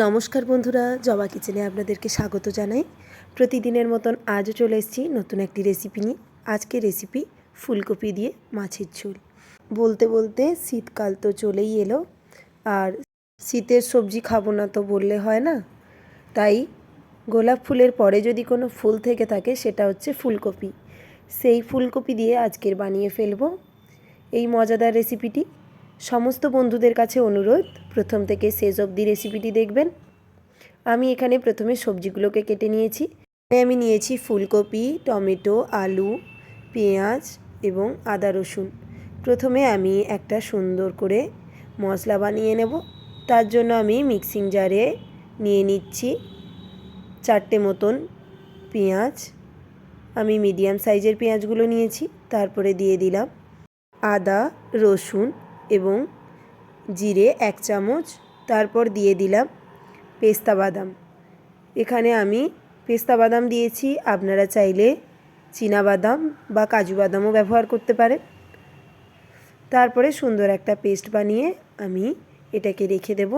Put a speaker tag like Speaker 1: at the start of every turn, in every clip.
Speaker 1: নমস্কার বন্ধুরা, জবা কিচেনে আপনাদেরকে স্বাগত জানাই। প্রতিদিনের মতন আজও চলে এসেছি নতুন একটি রেসিপি নিয়ে। আজকে রেসিপি ফুলকপি দিয়ে মাছের ঝোল। বলতে বলতে শীতকাল তো চলেই এলো, আর শীতের সবজি খাব না তো বললে হয় না। তাই গোলাপ ফুলের পরে যদি কোনো ফুল থেকে থাকে সেটা হচ্ছে ফুলকপি। সেই ফুলকপি দিয়ে আজকের বানিয়ে ফেলব। এই মজাদার রেসিপিটি সমস্ত বন্ধুদের কাছে অনুরোধ, প্রথম থেকে শেষ অবধি রেসিপিটি দেখবেন। আমি এখানে প্রথমে সবজিগুলোকে কেটে নিয়েছি। আমি নিয়েছি ফুলকপি, টমেটো, আলু, পেঁয়াজ এবং আদা রসুন। প্রথমে আমি একটা সুন্দর করে মশলা বানিয়ে নেব। তার জন্য আমি মিক্সিং জারে নিয়ে নিচ্ছি চারটে মতন পেঁয়াজ। আমি মিডিয়াম সাইজের পেঁয়াজগুলো নিয়েছি, তারপরে দিয়ে দিলাম আদা, রসুন এবং জিরে এক চামচ, তারপর দিয়ে দিলাম পেস্তা বাদাম। এখানে আমি পেস্তা বাদাম দিয়েছি, আপনারা চাইলে চীনা বাদাম বা কাজু বাদামও ব্যবহার করতে পারেন। তারপরে সুন্দর একটা পেস্ট বানিয়ে আমি এটাকে রেখে দেব।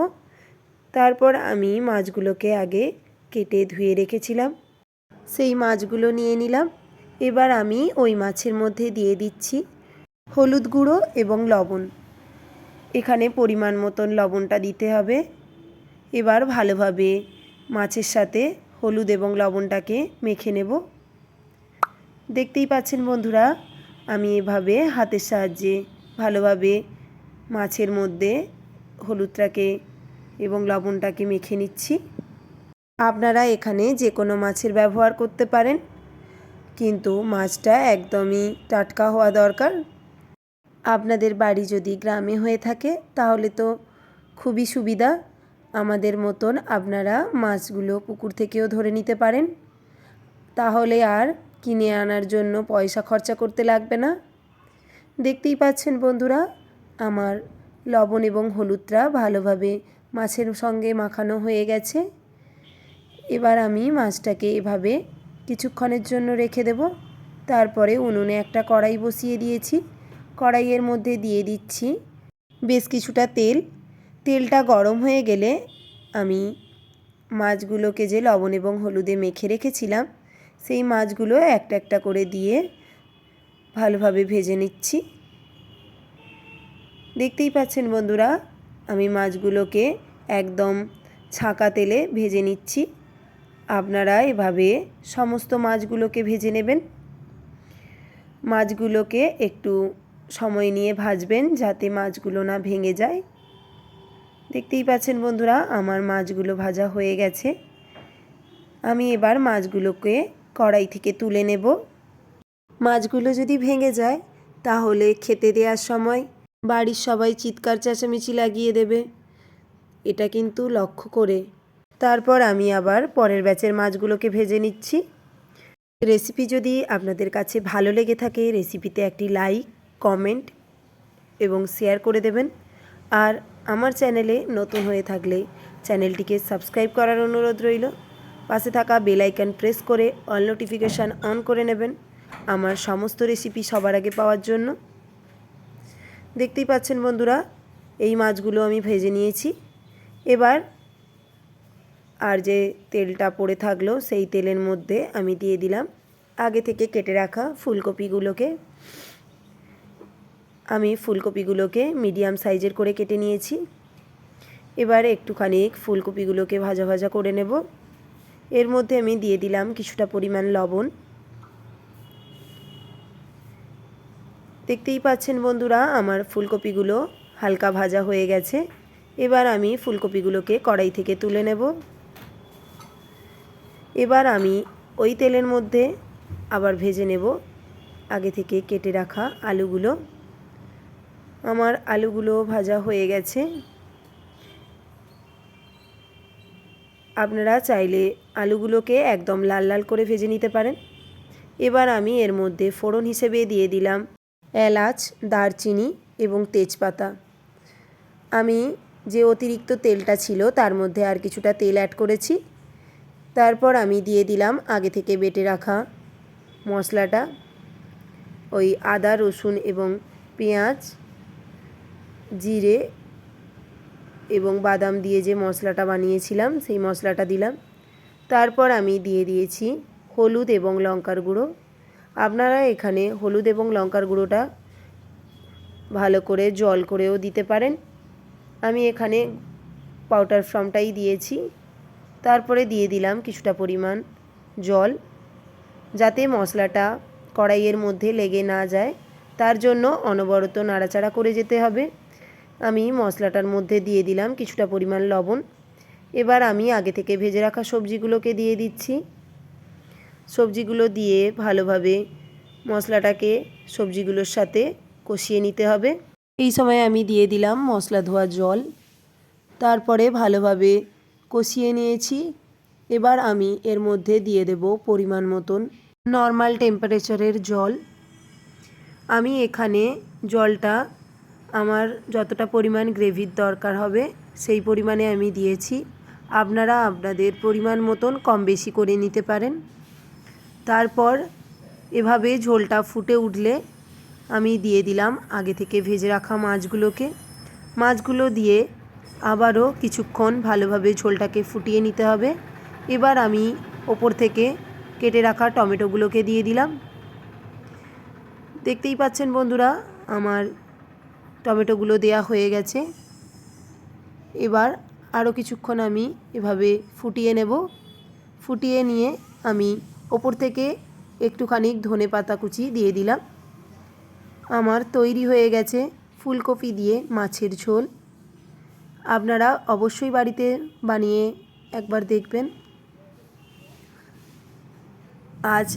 Speaker 1: তারপর আমি মাছগুলোকে আগে কেটে ধুয়ে রেখেছিলাম। সেই মাছগুলো নিয়ে নিলাম। এবার আমি ওই মাছের মধ্যে দিয়ে দিচ্ছি হলুদ গুঁড়ো এবং লবণ। এখানে পরিমাণ মতন লবণটা দিতে হবে। এবার ভালোভাবে মাছের সাথে হলুদ এবং লবণটাকে মেখে নেব। দেখতেই পাচ্ছেন বন্ধুরা, আমি এভাবে হাতের সাহায্যে ভালোভাবে মাছের মধ্যে হলুদটাকে এবং লবণটাকে মেখে নিচ্ছি। আপনারা এখানে যে কোনো মাছের ব্যবহার করতে পারেন, কিন্তু মাছটা একদমই টাটকা হওয়া দরকার। আপনাদের বাড়ি যদি গ্রামে হয়ে থাকে, তাহলে তো খুবই সুবিধা। আমাদের মতন আপনারা মাছগুলো পুকুর থেকেও ধরে নিতে পারেন। তাহলে আর কিনে আনার জন্য পয়সা খরচা করতে লাগবে না। দেখতেই পাচ্ছেন বন্ধুরা, আমার লবণ এবং হলুদটা ভালোভাবে মাছের সঙ্গে মাখানো হয়ে গেছে। এবার আমি মাছটাকে এভাবে কিছুক্ষণের জন্য রেখে দেব। তারপরে উনুনে একটা কড়াই বসিয়ে দিয়েছি। কড়াইয়ের মধ্যে দিয়ে দিচ্ছি বেশ কিছুটা তেল। তেলটা গরম হয়ে গেলে আমি মাছগুলোকে যে লবণ এবং হলুদে মেখে রেখেছিলাম, সেই মাছগুলো একটা একটা করে দিয়ে ভালোভাবে ভেজে নিচ্ছি। দেখতেই পাচ্ছেন বন্ধুরা, আমি মাছগুলোকে একদম ছাঁকা তেলে ভেজে নিচ্ছি। আপনারা এভাবে সমস্ত মাছগুলোকে ভেজে নেবেন। মাছগুলোকে একটু সময় নিয়ে ভাজবেন যাতে মাছগুলো না ভেঙে যায়। দেখতেই পাচ্ছেন বন্ধুরা, আমার মাছগুলো ভাজা হয়ে গেছে। আমি এবার মাছগুলোকে কড়াই থেকে তুলে নেব। মাছগুলো যদি ভেঙে যায়, তাহলে খেতে দেওয়ার সময় বাড়ির সবাই চিৎকার চেঁচামেচি লাগিয়ে দেবে। এটা কিন্তু লক্ষ্য করে। তারপর আমি আবার পরের ব্যাচের মাছগুলোকে ভেজে নিচ্ছি। রেসিপি যদি আপনাদের কাছে ভালো লেগে থাকে, রেসিপিতে একটি লাইক কমেন্ট এবং শেয়ার করে দেবেন। আর আমার চ্যানেলে নতুন হয়ে থাকলে চ্যানেলটিকে সাবস্ক্রাইব করার অনুরোধ রইল। পাশে থাকা বেল আইকন প্রেস করে অল নোটিফিকেশান অন করে নেবেন। আমার সমস্ত রেসিপি সবার আগে পাওয়ার জন্য। দেখতেই পাচ্ছেন বন্ধুরা, এই মাছগুলো আমি ভেজে নিয়েছি। এবার আর যে তেলটা পড়ে থাকল, সেই তেলের মধ্যে আমি দিয়ে দিলাম আগে থেকে কেটে রাখা ফুলকপিগুলোকে। আমি ফুলকপিগুলোকে মিডিয়াম সাইজের করে কেটে নিয়েছি। এবার একটুখানি ফুলকপিগুলোকে ভাজা ভাজা করে নেব। এর মধ্যে আমি দিয়ে দিলাম কিছুটা পরিমাণ লবণ। দেখতেই পাচ্ছেন বন্ধুরা, আমার ফুলকপিগুলো হালকা ভাজা হয়ে গেছে। এবার আমি ফুলকপিগুলোকে কড়াই থেকে তুলে নেব। এবার আমি ওই তেলের মধ্যে আবার ভেজে নেব। আগে থেকে কেটে রাখা আলুগুলো। আমার আলুগুলো ভাজা হয়ে গেছে। আপনারা চাইলে আলুগুলোকে একদম লাল লাল করে ভেজে নিতে পারেন। এবার আমি এর মধ্যে ফোড়ন হিসেবে দিয়ে দিলাম এলাচ, দারচিনি এবং তেজপাতা। আমি যে অতিরিক্ত তেলটা ছিল তার মধ্যে আর কিছুটা তেল অ্যাড করেছি। তারপর আমি দিয়ে দিলাম আগে থেকে বেটে রাখা মশলাটা। ওই আদা, রসুন এবং পেঁয়াজ জিরে এবং বাদাম দিয়ে যে মশলাটা বানিয়েছিলাম, সেই মশলাটা দিলাম। তারপর আমি দিয়ে দিয়েছি হলুদ এবং লঙ্কার গুঁড়ো। আপনারা এখানে হলুদ এবং লঙ্কার গুঁড়োটা ভালো করে জল করেও দিতে পারেন। আমি এখানে পাউডার ফর্মটাই দিয়েছি। তারপরে দিয়ে দিলাম কিছুটা পরিমাণ জল, যাতে মশলাটা কড়াইয়ের মধ্যে লেগে না যায়। তার জন্য অনবরত নাড়াচাড়া করে যেতে হবে। আমি মশলাটার মধ্যে দিয়ে দিলাম কিছুটা পরিমাণ লবণ। এবার আমি আগে থেকে ভেজে রাখা সবজিগুলোকে দিয়ে দিচ্ছি। সবজিগুলো দিয়ে ভালোভাবে মশলাটাকে সবজিগুলোর সাথে কষিয়ে নিতে হবে। এই সময় আমি দিয়ে দিলাম মশলা ধোয়া জল। তারপরে ভালোভাবে কষিয়ে নিয়েছি। এবার আমি এর মধ্যে দিয়ে দেব পরিমাণ মতন নর্মাল টেম্পারেচারের জল। আমি এখানে জলটা আমার যতটা পরিমাণ গ্রেভির দরকার হবে, সেই পরিমাণে আমি দিয়েছি। আপনারা আপনাদের পরিমাণ মতন কম বেশি করে নিতে পারেন। তারপর এভাবে ঝোলটা ফুটে উঠলে আমি দিয়ে দিলাম আগে থেকে ভেজে রাখা মাছগুলোকে। মাছগুলো দিয়ে আবারও কিছুক্ষণ ভালোভাবে ঝোলটাকে ফুটিয়ে নিতে হবে। এবার আমি ওপর থেকে কেটে রাখা টমেটোগুলোকে দিয়ে দিলাম। দেখতেই পাচ্ছেন বন্ধুরা, আমার টমেটোগুলো দেয়া হয়ে গেছে। এবার আরও কিছুক্ষণ আমি এভাবে ফুটিয়ে নেব। ফুটিয়ে নিয়ে আমি ওপর থেকে একটুখানি ধনে পাতা কুচি দিয়ে দিলাম। আমার তৈরি হয়ে গেছে ফুলকপি দিয়ে মাছের ঝোল। আপনারা অবশ্যই বাড়িতে বানিয়ে একবার দেখবেন। আজ